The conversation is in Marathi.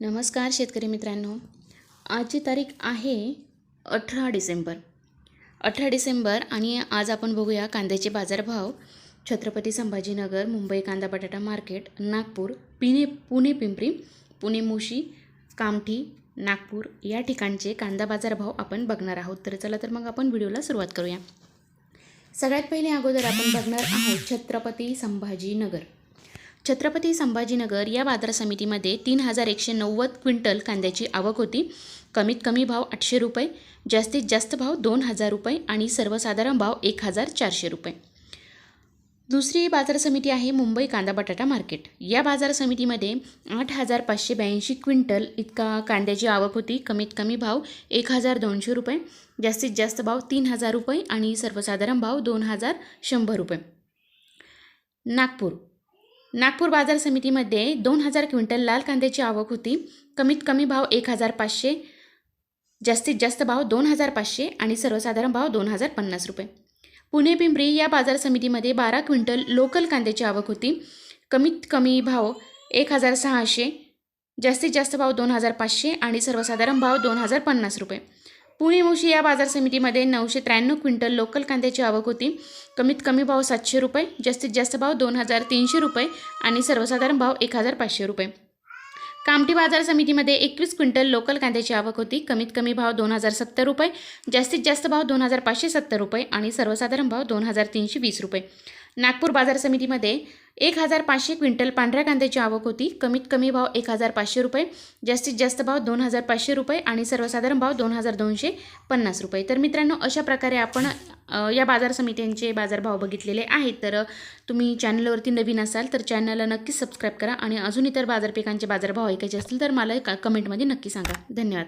नमस्कार शेतकरी मित्रांनो. आजची तारीख आहे अठरा डिसेंबर. अठरा डिसेंबर आणि आज आपण बघूया कांद्याचे बाजारभाव. छत्रपती संभाजीनगर मुंबई कांदा बटाटा मार्केट नागपूर पिणे पुणे पिंपरी पुणे मुशी कामठी नागपूर या ठिकाणचे कांदा बाजारभाव आपण बघणार आहोत. तर चला तर मग आपण व्हिडिओला सुरुवात करूया. सगळ्यात पहिले अगोदर आपण बघणार आहोत छत्रपती संभाजीनगर. छत्रपती संभाजीनगर या बाजार समितीमध्ये तीन हजार एकशे नव्वद क्विंटल कांद्याची आवक होती. कमीत कमी भाव आठशे रुपये जास्तीत जास्त भाव दोन हजार रुपये आणि सर्वसाधारण भाव एक हजार चारशे रुपये. दुसरी बाजार समिती आहे मुंबई कांदा बटाटा मार्केट. या बाजार समितीमध्ये आठ हजार पाचशे ब्याऐंशी क्विंटल इतका कांद्याची आवक होती. कमीत कमी भाव एक हजार दोनशे रुपये जास्तीत जास्त भाव तीन हजार रुपये आणि सर्वसाधारण भाव दोन हजार शंभर रुपये. नागपूर नागपूर बाजार समितीमध्ये दोन हजार क्विंटल लाल कांद्याची आवक होती. कमीत कमी भाव एक हजार पाचशे जास्तीत जास्त भाव दोन हजार पाचशे आणि सर्वसाधारण भाव दोन हजार पन्नास रुपये. पुणे पिंपरी या बाजार समितीमध्ये बारा क्विंटल लोकल कांद्याची आवक होती. कमीत कमी भाव एक हजार सहाशे जास्तीत जास्त भाव दोन हजार पाचशे आणि सर्वसाधारण भाव दोन हजार पन्नास रुपये. पुणे मुशी या बाजार समितीमध्ये नऊशे त्र्याण्णव क्विंटल लोकल कांद्याची आवक होती. कमीत कमी भाव सातशे रुपये जास्तीत जास्त भाव दोन हजार तीनशे रुपये आणि सर्वसाधारण भाव एक हजार पाचशे रुपये. कामठी बाजार समितीमध्ये एकवीस क्विंटल लोकल कांद्याची आवक होती. कमीत कमी भाव दोन हजार सत्तर रुपये जास्तीत जास्त भाव दोन हजार पाचशे सत्तर रुपये आणि सर्वसाधारण भाव दोन हजार तीनशे वीस रुपये. नागपूर बाजार समितीमध्ये एक हजार पाचशे क्विंटल पांढऱ्या कांद्याची आवक होती. कमीत कमी भाव एक हजार पाचशे रुपये जास्तीत जास्त भाव दोन हजार पाचशे रुपये आणि सर्वसाधारण भाव दोन हजार दोनशे पन्नास रुपये. तर मित्रांनो अशा प्रकारे आपण या बाजार समित्यांचे बाजारभाव बघितलेले आहेत. तर तुम्ही चॅनलवरती नवीन असाल तर चॅनलला नक्कीच सबस्क्राईब करा आणि अजून इतर बाजारपेकांचे बाजारभाव ऐकायचे असतील तर मला कमेंटमध्ये नक्की सांगा. धन्यवाद.